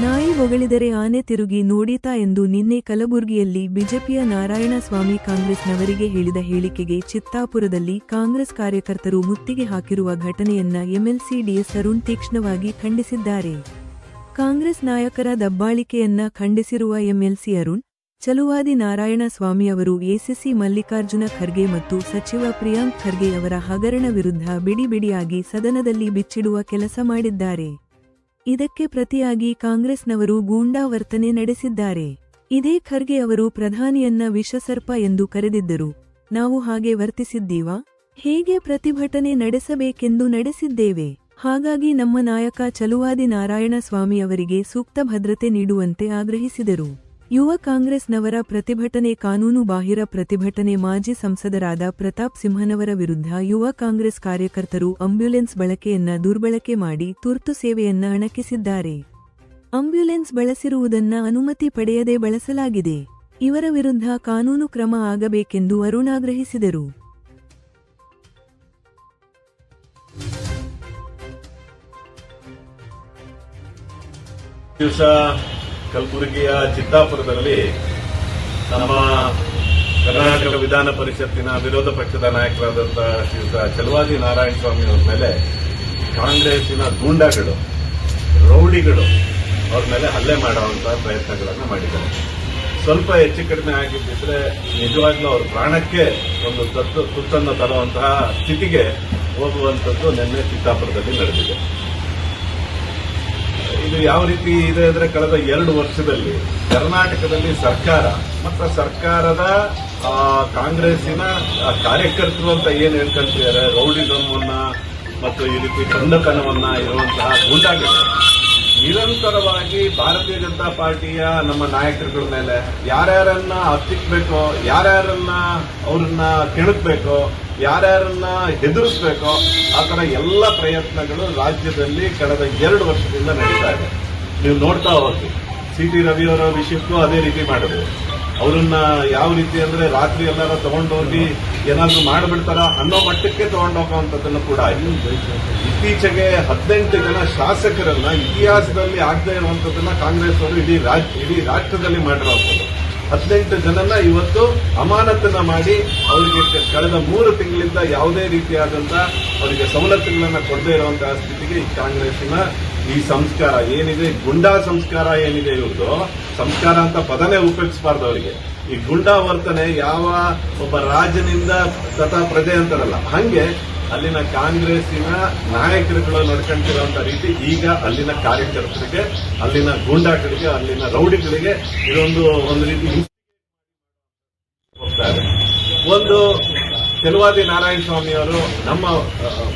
ನಾಯಿ ಹೊಗಳಿದರೆ ಆನೆ ತಿರುಗಿ ನೋಡಿತಾ ಎಂದು ನಿನ್ನೆ ಕಲಬುರಗಿಯಲ್ಲಿ ಬಿಜೆಪಿಯ ನಾರಾಯಣಸ್ವಾಮಿ ಕಾಂಗ್ರೆಸ್ನವರಿಗೆ ಹೇಳಿದ ಹೇಳಿಕೆಗೆ ಚಿತ್ತಾಪುರದಲ್ಲಿ ಕಾಂಗ್ರೆಸ್ ಕಾರ್ಯಕರ್ತರು ಮುತ್ತಿಗೆ ಹಾಕಿರುವ ಘಟನೆಯನ್ನ ಎಂಎಲ್ಸಿ ಡಿಎಸ್ ಅರುಣ್ ತೀಕ್ಷ್ಣವಾಗಿ ಖಂಡಿಸಿದ್ದಾರೆ. ಕಾಂಗ್ರೆಸ್ ನಾಯಕರ ದಬ್ಬಾಳಿಕೆಯನ್ನ ಖಂಡಿಸಿರುವ ಎಂಎಲ್ಸಿ ಅರುಣ್, ಚಲುವಾದಿ ನಾರಾಯಣಸ್ವಾಮಿ ಅವರು ಎಸಿಸಿ ಮಲ್ಲಿಕಾರ್ಜುನ ಖರ್ಗೆ ಮತ್ತು ಸಚಿವ ಪ್ರಿಯಾಂಕ್ ಖರ್ಗೆ ಅವರ ಹಗರಣ ವಿರುದ್ಧ ಬಿಡಿಬಿಡಿಯಾಗಿ ಸದನದಲ್ಲಿ ಬಿಚ್ಚಿಡುವ ಕೆಲಸ ಮಾಡಿದ್ದಾರೆ. ಇದಕ್ಕೆ ಪ್ರತಿಯಾಗಿ ಕಾಂಗ್ರೆಸ್ನವರು ಗೂಂಡಾ ವರ್ತನೆ ನಡೆಸಿದ್ದಾರೆ. ಇದೇ ಖರ್ಗೆ ಅವರು ಪ್ರಧಾನಿಯನ್ನ ವಿಷಸರ್ಪ ಎಂದು ಕರೆದಿದ್ದರು. ನಾವು ಹಾಗೆ ವರ್ತಿಸಿದ್ದೀವಾ? ಹೇಗೆ ಪ್ರತಿಭಟನೆ ನಡೆಸಬೇಕೆಂದು ನಡೆಸಿದ್ದೇವೆ. ಹಾಗಾಗಿ ನಮ್ಮ ನಾಯಕ ಚಲುವಾದಿ ನಾರಾಯಣಸ್ವಾಮಿ ಅವರಿಗೆ ಸೂಕ್ತ ಭದ್ರತೆ ನೀಡುವಂತೆ ಆಗ್ರಹಿಸಿದರು. ಯುವ ಕಾಂಗ್ರೆಸ್ನವರ ಪ್ರತಿಭಟನೆ ಕಾನೂನು ಬಾಹಿರ ಪ್ರತಿಭಟನೆ ಮಾಜಿ ಸಂಸದರಾದ ಪ್ರತಾಪ್ ಸಿಂಹನವರ ವಿರುದ್ಧ ಯುವ ಕಾಂಗ್ರೆಸ್ ಕಾರ್ಯಕರ್ತರು ಆಂಬ್ಯುಲೆನ್ಸ್ ಬಳಕೆಯನ್ನ ದುರ್ಬಳಕೆ ಮಾಡಿ ತುರ್ತು ಸೇವೆಯನ್ನ ಅಣಕಿಸಿದ್ದಾರೆ. ಆಂಬ್ಯುಲೆನ್ಸ್ ಬಳಸಿರುವುದನ್ನ ಅನುಮತಿ ಪಡೆಯದೆ ಬಳಸಲಾಗಿದೆ. ಇವರ ವಿರುದ್ಧ ಕಾನೂನು ಕ್ರಮ ಆಗಬೇಕೆಂದು ಅರುಣ್ ಆಗ್ರಹಿಸಿದರು. ಕಲಬುರಗಿಯ ಚಿತ್ತಾಪುರದಲ್ಲಿ ನಮ್ಮ ಕರ್ನಾಟಕ ವಿಧಾನ ಪರಿಷತ್ತಿನ ವಿರೋಧ ಪಕ್ಷದ ನಾಯಕರಾದಂತಹ ಶ್ರೀಯುತ ನಾರಾಯಣ ಸ್ವಾಮಿ ಅವರ ಮೇಲೆ ಕಾಂಗ್ರೆಸ್ಸಿನ ಗೂಂಡಾಗಳು, ರೌಡಿಗಳು ಅವ್ರ ಮೇಲೆ ಹಲ್ಲೆ ಮಾಡುವಂತಹ ಪ್ರಯತ್ನಗಳನ್ನು ಮಾಡಿದ್ದಾರೆ. ಸ್ವಲ್ಪ ಹೆಚ್ಚು ಕಡಿಮೆ ಆಗಿದ್ದಿದ್ರೆ ನಿಜವಾಗ್ಲೂ ಅವ್ರ ಪ್ರಾಣಕ್ಕೆ ಒಂದು ತತ್ತು ತುತ್ತನ್ನು ತರುವಂತಹ ಸ್ಥಿತಿಗೆ ಹೋಗುವಂಥದ್ದು ನಿನ್ನೆ ಚಿತ್ತಾಪುರದಲ್ಲಿ ನಡೆದಿದೆ. ಇದು ಯಾವ ರೀತಿ ಇದೆ ಅಂದ್ರೆ ಕಳೆದ ಎರಡು ವರ್ಷದಲ್ಲಿ ಕರ್ನಾಟಕದಲ್ಲಿ ಸರ್ಕಾರ, ಮತ್ತು ಸರ್ಕಾರದ ಕಾಂಗ್ರೆಸ್ಸಿನ ಕಾರ್ಯಕರ್ತರು ಅಂತ ಏನ್ ಹೇಳ್ಕೊಳ್ತಿದ್ದಾರೆ ರೌಡಿಸಮನ್ನ ಮತ್ತು ಈ ರೀತಿ ಕಂದತನವನ್ನ ಇರುವಂತಹ ಗೂಂಡಾಗಳು ನಿರಂತರವಾಗಿ ಭಾರತೀಯ ಜನತಾ ಪಾರ್ಟಿಯ ನಮ್ಮ ನಾಯಕರುಗಳ ಮೇಲೆ ಯಾರ್ಯಾರನ್ನ ಹತ್ತಿಕ್ಬೇಕೋ, ಯಾರ್ಯಾರನ್ನ ಅವ್ರನ್ನ ಕೆಣಕ್ಬೇಕೋ, ಯಾರ್ಯಾರನ್ನ ಹೆದರಿಸ್ಬೇಕೋ, ಆ ಥರ ಎಲ್ಲ ಪ್ರಯತ್ನಗಳು ರಾಜ್ಯದಲ್ಲಿ ಕಳೆದ ಎರಡು ವರ್ಷದಿಂದ ನಡೀತಾ ಇದೆ. ನೀವು ನೋಡ್ತಾ ಹೋಗಿ. ಸಿ ಟಿ ರವಿಯವರ ವಿಷಯಕ್ಕೂ ಅದೇ ರೀತಿ ಮಾಡಿದ್ರು. ಅವ್ರನ್ನ ಯಾವ ರೀತಿ ಅಂದ್ರೆ ರಾತ್ರಿ ಎಲ್ಲಾರ ತಗೊಂಡೋಗಿ ಏನಾದ್ರು ಮಾಡ್ಬಿಡ್ತಾರ ಅನ್ನೋ ಮಟ್ಟಕ್ಕೆ ತಗೊಂಡೋಗುವಂಥದ್ದನ್ನು ಕೂಡ ಇತ್ತೀಚೆಗೆ ಹದಿನೆಂಟು ಜನ ಶಾಸಕರನ್ನ ಇತಿಹಾಸದಲ್ಲಿ ಆಗದೆ ಇರುವಂತದ್ದನ್ನ ಕಾಂಗ್ರೆಸ್ ಅವರು ಇಡೀ ಇಡೀ ರಾಷ್ಟ್ರದಲ್ಲಿ ಮಾಡಿರುವಂಥದ್ದು ಹದಿನೆಂಟು ಜನನ ಇವತ್ತು ಅಮಾನತನ್ನ ಮಾಡಿ ಅವರಿಗೆ ಕಳೆದ ಮೂರು ತಿಂಗಳಿಂದ ಯಾವುದೇ ರೀತಿಯಾದಂತ ಅವರಿಗೆ ಸವಲತ್ತುಗಳನ್ನ ಕೊಡದೇ ಇರುವಂತಹ ಸ್ಥಿತಿಗೆ ಈ ಕಾಂಗ್ರೆಸ್ಸಿನ ಈ ಸಂಸ್ಕಾರ ಏನಿದೆ? ಗುಂಡಾ ಸಂಸ್ಕಾರ ಏನಿದೆ ಇವ್ರದ್ದು ಸಂಸ್ಕಾರ ಅಂತ ಪದನೇ ಉಪಯೋಗಿಸಬಾರ್ದು ಅವರಿಗೆ. ಈ ಗುಂಡಾ ವರ್ತನೆ ಯಾವ ಒಬ್ಬ ರಾಜನಿಂದ ತಥಾ ಪ್ರಜೆ ಅಂತಾರಲ್ಲ, ಹಂಗೆ ಅಲ್ಲಿನ ಕಾಂಗ್ರೆಸ್ಸಿನ ನಾಯಕರುಗಳು ನಡ್ಕೊಂತಿರುವಂತ ರೀತಿ ಈಗ ಅಲ್ಲಿನ ಕಾರ್ಯಕರ್ತರಿಗೆ, ಅಲ್ಲಿನ ಗೂಂಡಾಗಳಿಗೆ, ಅಲ್ಲಿನ ರೌಡಿಗಳಿಗೆ ಇದೊಂದು ಒಂದು ರೀತಿ ಹೋಗ್ತಾ ಇದೆ. ಒಂದು ತೆಲುವಾದಿ ನಾರಾಯಣ ಸ್ವಾಮಿ ಅವರು ನಮ್ಮ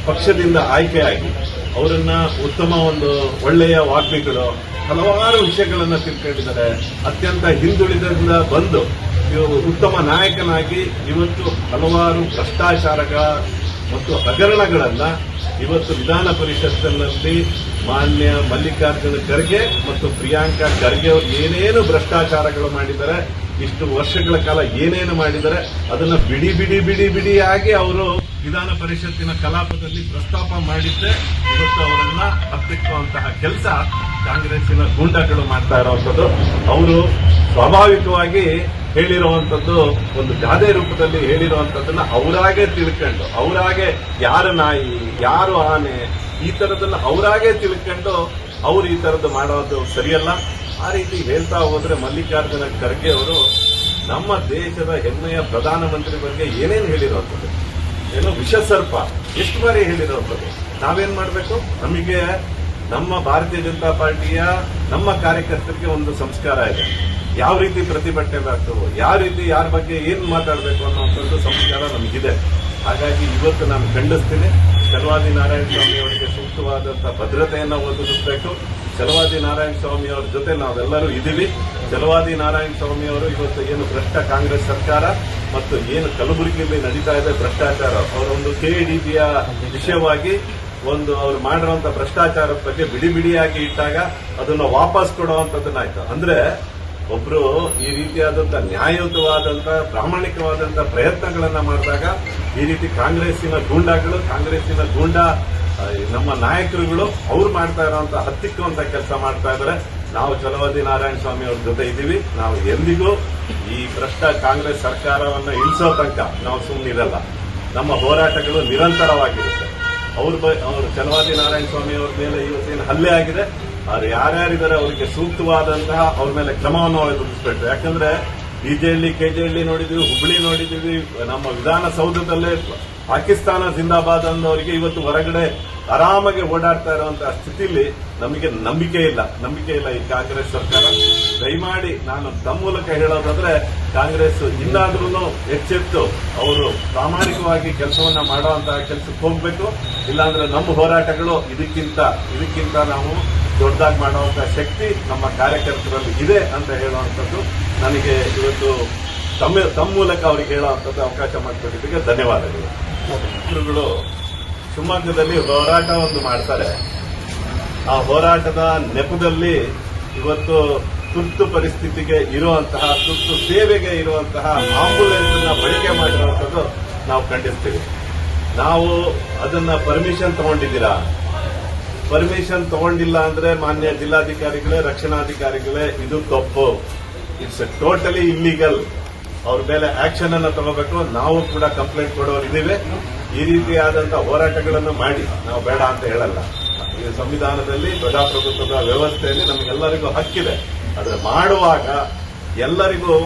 ಪಕ್ಷದಿಂದ ಆಯ್ಕೆಯಾಗಿ ಅವರನ್ನ ಉತ್ತಮ ಒಂದು ಒಳ್ಳೆಯ ವಾಗ್ಮಿಗಳು ಹಲವಾರು ವಿಷಯಗಳನ್ನು ತಿಳ್ಕೊಂಡಿದ್ದಾರೆ. ಅತ್ಯಂತ ಹಿಂದುಳಿದರಿಂದ ಬಂದು ಇವರು ಉತ್ತಮ ನಾಯಕನಾಗಿ ಇವತ್ತು ಹಲವಾರು ಭ್ರಷ್ಟಾಚಾರಗಳ ಮತ್ತು ಹಗರಣಗಳನ್ನ ಇವತ್ತು ವಿಧಾನ ಪರಿಷತ್ತಿನಲ್ಲಿ ಮಾನ್ಯ ಮಲ್ಲಿಕಾರ್ಜುನ ಖರ್ಗೆ ಮತ್ತು ಪ್ರಿಯಾಂಕಾ ಖರ್ಗೆ ಅವರು ಏನೇನು ಭ್ರಷ್ಟಾಚಾರಗಳು ಮಾಡಿದ್ದಾರೆ, ಇಷ್ಟು ವರ್ಷಗಳ ಕಾಲ ಏನೇನು ಮಾಡಿದ್ದಾರೆ, ಅದನ್ನು ಬಿಡಿ ಬಿಡಿ ಬಿಡಿ ಬಿಡಿಯಾಗಿ ಅವರು ವಿಧಾನ ಪರಿಷತ್ತಿನ ಕಲಾಪದಲ್ಲಿ ಪ್ರಸ್ತಾಪ ಮಾಡಿದ್ದೆ. ಇವತ್ತು ಅವರನ್ನ ಹತ್ತಿಕ್ಕುವಂತಹ ಕೆಲಸ ಕಾಂಗ್ರೆಸ್ಸಿನ ಗೂಂಡಾಗಳು ಮಾಡ್ತಾ ಇರುವಂತದ್ದು ಅವರು ಸ್ವಾಭಾವಿಕವಾಗಿ ಹೇಳಿರುವಂಥದ್ದು ಒಂದು ಗಾದೆ ರೂಪದಲ್ಲಿ ಹೇಳಿರುವಂಥದ್ದನ್ನ ಅವರಾಗೆ ತಿಳ್ಕೊಂಡು, ಅವರಾಗೆ ಯಾರು ನಾಯಿ, ಯಾರು ಆನೆ, ಈ ತರದನ್ನ ಅವರಾಗೆ ತಿಳ್ಕೊಂಡು ಅವ್ರು ಈ ತರದ್ದು ಮಾಡೋದು ಸರಿಯಲ್ಲ. ಆ ರೀತಿ ಹೇಳ್ತಾ ಹೋದ್ರೆ ಮಲ್ಲಿಕಾರ್ಜುನ ಖರ್ಗೆ ಅವರು ನಮ್ಮ ದೇಶದ ಹೆಮ್ಮೆಯ ಪ್ರಧಾನಮಂತ್ರಿ ಬಗ್ಗೆ ಏನೇನು ಹೇಳಿರುವಂಥದ್ದು ಏನೋ ವಿಷಸರ್ಪ ಎಷ್ಟು ಬಾರಿ ಹೇಳಿರುವಂಥದ್ದು ನಾವೇನ್ ಮಾಡಬೇಕು? ನಮಗೆ ನಮ್ಮ ಭಾರತೀಯ ಜನತಾ ಪಾರ್ಟಿಯ ನಮ್ಮ ಕಾರ್ಯಕರ್ತರಿಗೆ ಒಂದು ಸಂಸ್ಕಾರ ಇದೆ. ಯಾವ ರೀತಿ ಪ್ರತಿಭಟನೆ ಮಾಡ್ತವೋ, ಯಾವ ರೀತಿ ಯಾರ ಬಗ್ಗೆ ಏನ್ ಮಾತಾಡಬೇಕು ಅನ್ನೋಂಥದ್ದು ಸಂಸ್ಕಾರ ನಮಗಿದೆ. ಹಾಗಾಗಿ ಇವತ್ತು ನಾನು ಖಂಡಿಸ್ತೀನಿ. ಚಲವಾದಿ ನಾರಾಯಣ ಸ್ವಾಮಿ ಅವರಿಗೆ ಸೂಕ್ತವಾದಂತಹ ಭದ್ರತೆಯನ್ನು ಒದಗಿಸಬೇಕು. ಚಲವಾದಿ ನಾರಾಯಣ ಸ್ವಾಮಿ ಅವರ ಜೊತೆ ನಾವೆಲ್ಲರೂ ಇದ್ದೀವಿ. ಚಲವಾದಿ ನಾರಾಯಣ ಸ್ವಾಮಿ ಅವರು ಇವತ್ತು ಏನು ಭ್ರಷ್ಟ ಕಾಂಗ್ರೆಸ್ ಸರ್ಕಾರ ಮತ್ತು ಏನು ಕಲಬುರಗಿಯಲ್ಲಿ ನಡೀತಾ ಇದೆ ಭ್ರಷ್ಟಾಚಾರ ಅವರೊಂದು ಕೆಡಿಬಿಯ ವಿಷಯವಾಗಿ ಒಂದು ಅವ್ರು ಮಾಡಿರುವಂತ ಭ್ರಷ್ಟಾಚಾರದ ಬಗ್ಗೆ ಬಿಡಿ ಬಿಡಿಯಾಗಿ ಇಟ್ಟಾಗ ಅದನ್ನ ವಾಪಸ್ ಕೊಡುವಂತದ್ದನ್ನಾಯ್ತು ಅಂದ್ರೆ ಒಬ್ರು ಈ ರೀತಿಯಾದಂತ ನ್ಯಾಯಯುತವಾದಂತ ಪ್ರಾಮಾಣಿಕವಾದಂತ ಪ್ರಯತ್ನಗಳನ್ನ ಮಾಡಿದಾಗ ಈ ರೀತಿ ಕಾಂಗ್ರೆಸ್ಸಿನ ಗೂಂಡಾಗಳು ಕಾಂಗ್ರೆಸ್ಸಿನ ಗೂಂಡಾ ನಮ್ಮ ನಾಯಕರುಗಳು ಅವ್ರು ಮಾಡ್ತಾ ಇರುವಂತ ಹತ್ತಿಕ್ಕುವಂತ ಕೆಲಸ ಮಾಡ್ತಾ ಇದ್ದಾರೆ. ನಾವು ಚಲವಾದಿ ನಾರಾಯಣ ಸ್ವಾಮಿ ಅವ್ರ ಜೊತೆ ಇದ್ದೀವಿ. ನಾವು ಎಂದಿಗೂ ಈ ಭ್ರಷ್ಟ ಕಾಂಗ್ರೆಸ್ ಸರ್ಕಾರವನ್ನ ಇಳಿಸೋ ತನಕ ನಾವು ಸುಮ್ಮನಿರಲ್ಲ ನಮ್ಮ ಹೋರಾಟಗಳು ನಿರಂತರವಾಗಿರುತ್ತೆ. ಅವ್ರ ಅವರು ಚಲವಾದಿ ನಾರಾಯಣ ಸ್ವಾಮಿ ಅವ್ರ ಮೇಲೆ ಇವತ್ತೇನು ಹಲ್ಲೆ ಆಗಿದೆ, ಅವ್ರು ಯಾರ್ಯಾರಿದ್ದಾರೆ, ಅವರಿಗೆ ಸೂಕ್ತವಾದಂತಹ ಅವ್ರ ಮೇಲೆ ಕ್ರಮವನ್ನು ಎದುರಿಸಬೇಕು ಯಾಕಂದ್ರೆ ಡಿಜೆಹಳ್ಳಿ ಕೆಜೆಹಳ್ಳಿ ನೋಡಿದ್ವಿ ಹುಬ್ಳಿ ನೋಡಿದ್ವಿ ನಮ್ಮ ವಿಧಾನಸೌಧದಲ್ಲೇ ಪಾಕಿಸ್ತಾನ ಜಿಂದಾಬಾದ್ ಅನ್ನೋರಿಗೆ ಇವತ್ತು ಹೊರಗಡೆ ಆರಾಮಾಗಿ ಓಡಾಡ್ತಾ ಇರುವಂತಹ ಸ್ಥಿತಿಯಲ್ಲಿ ನಮಗೆ ನಂಬಿಕೆ ಇಲ್ಲ. ನಂಬಿಕೆ ಇಲ್ಲ ಈ ಕಾಂಗ್ರೆಸ್ ಸರ್ಕಾರ. ದಯಮಾಡಿ ನಾನು ತಮ್ಮ ಮೂಲಕ ಹೇಳೋದಾದ್ರೆ, ಕಾಂಗ್ರೆಸ್ ಇನ್ನಾದ್ರೂ ಎಚ್ಚೆತ್ತು ಅವರು ಪ್ರಾಮಾಣಿಕವಾಗಿ ಕೆಲಸವನ್ನ ಮಾಡುವಂತಹ ಕೆಲಸಕ್ಕೆ ಹೋಗ್ಬೇಕು. ಇಲ್ಲಾಂದ್ರೆ ನಮ್ಮ ಹೋರಾಟಗಳು ಇದಕ್ಕಿಂತ ಇದಕ್ಕಿಂತ ನಾವು ದೊಡ್ಡದಾಗಿ ಮಾಡುವಂತಹ ಶಕ್ತಿ ನಮ್ಮ ಕಾರ್ಯಕರ್ತರಲ್ಲಿ ಇದೆ ಅಂತ ಹೇಳುವಂಥದ್ದು. ನನಗೆ ಇವತ್ತು ತಮ್ಮ ತಮ್ಮ ಮೂಲಕ ಅವ್ರಿಗೆ ಹೇಳುವಂಥದ್ದು ಅವಕಾಶ ಮಾಡಿಕೊಟ್ಟಿದ್ದಕ್ಕೆ ಧನ್ಯವಾದಗಳು. ಗುರುಗಳು, ಶಿವಮೊಗ್ಗದಲ್ಲಿ ಹೋರಾಟ ಒಂದು ಮಾಡ್ತಾರೆ. ಆ ಹೋರಾಟದ ನೆಪದಲ್ಲಿ ಇವತ್ತು ತುರ್ತು ಪರಿಸ್ಥಿತಿಗೆ ಇರುವಂತಹ, ತುರ್ತು ಸೇವೆಗೆ ಇರುವಂತಹ ಆಂಬುಲೆನ್ಸ್ ಅನ್ನ ಬಳಕೆ ಮಾಡಿರುವಂಥದ್ದು ನಾವು ಖಂಡಿಸ್ತೀವಿ. ನಾವು ಅದನ್ನ ಪರ್ಮಿಷನ್ ತಗೊಂಡಿದ್ದೀರಾ? ಪರ್ಮಿಷನ್ ತಗೊಂಡಿಲ್ಲ ಅಂದ್ರೆ ಮಾನ್ಯ ಜಿಲ್ಲಾಧಿಕಾರಿಗಳೇ, ರಕ್ಷಣಾಧಿಕಾರಿಗಳೇ, ಇದು ತಪ್ಪು. ಇಟ್ಸ್ ಟೋಟಲಿ ಇಲ್ಲಿಗಲ್ ಅವ್ರ ಮೇಲೆ ಆಕ್ಷನ್ ಅನ್ನ ತಗೋಬೇಕು. ನಾವು ಕೂಡ ಕಂಪ್ಲೇಂಟ್ ಕೊಡೋರು ಈ ರೀತಿಯಾದಂತಹ ಹೋರಾಟಗಳನ್ನು ಮಾಡಿ. ನಾವು ಬೇಡ ಅಂತ ಹೇಳಲ್ಲ. ಈ ಸಂವಿಧಾನದಲ್ಲಿ ಪ್ರಜಾಪ್ರಭುತ್ವದ ವ್ಯವಸ್ಥೆಯಲ್ಲಿ ನಮಗೆಲ್ಲರಿಗೂ ಹಕ್ಕಿದೆ. ಆದರೆ ಮಾಡುವಾಗ ಎಲ್ಲರಿಗೂ